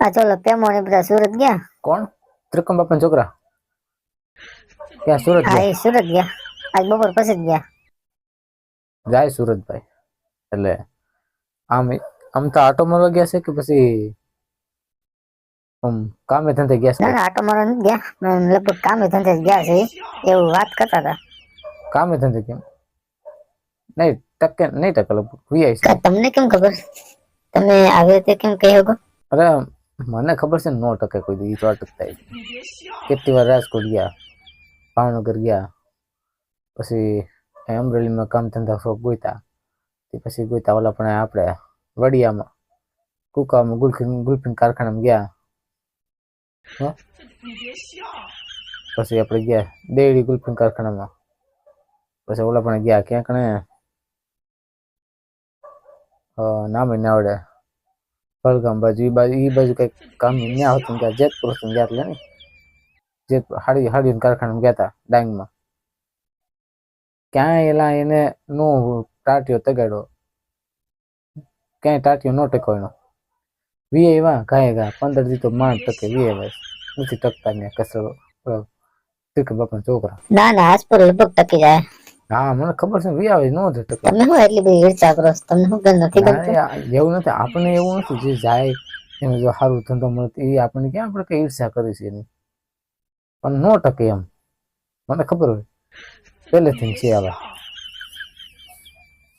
આ તો પેમો ને બધા સુરત ગયા? કોણ? ત્રિકમ બાપા છોકરા? ક્યાં સુરત હા ગયા એ સુરત ગયા. આજ બપોર પછી જ ગયા. જાય સુરતભાઈ. એટલે આમ આમ તો આટો મારવા ગયા છે કે પછી આમ કામે ધંધે ગયા છે? ના આટો મારવા નથી ગયા. લગભગ કામે ધંધે જ ગયા છે એવું વાત કરતા હતા. કામે ધંધે કેમ? નહીં ટકે નહીં ટકે લગભગ વીઆઈ તમને કેમ ખબર? તમે આવી રીતે કેમ કહી શકો? અરે મને ખબર છે ને નો ટકે કોઈ દી ઈ તો અટકતા કેટલી વાર રાજકોટ ગયા ભાવનગર ગયા પછી અમરેલીમાં કામ ધંધા શોખ ગોતા પછી ગોતા ઓલા પણ આપણે વડિયામાં કુકામાં ગુલફીન ગુલફીન કારખાનામાં ગયા? પછી આપણે ગયા દેડી ગુલફીન કારખાનામાં. પછી ઓલા પણ ગયા ક્યાંક અ, નામે ના આવડે. બલગામ બાજુ એ બાજુ એ બાજુ કંઈક કામ ન્યા હતું ગયા જેતપુર હતું ગયા એટલે નહીં. જેતપુર હાડી હાડી કારખાનામાં ગયા હતા ડાંગમાં. ક્યાંય એલા એને નો ટાટિયો તગાડ્યો. ક્યાંય ટાટિયો નો ટકો એનો વીએ એવા ગાય ગા, પંદર દી તો માંડ ટકે વીએ બસ નથી ટકતા ને કસરો. તીર્ક બાપા છોકરા. ના ના, આજ લગભગ ટકી જાય. હા મને ખબર છે વી આવે નો થતો તમે હું એટલી બધી ઈર્ષા કરો તમને શું ગમ નથી ગમતું? એવું નથી. આપણે એવું નથી જે જાય એમ જો સારું ધંધો મળે એ આપણને ક્યાં આપણે કઈ ઈર્ષા કરી છે એની? પણ નો ટકે એમ. મને ખબર હોય. પહેલેથી છે આવા.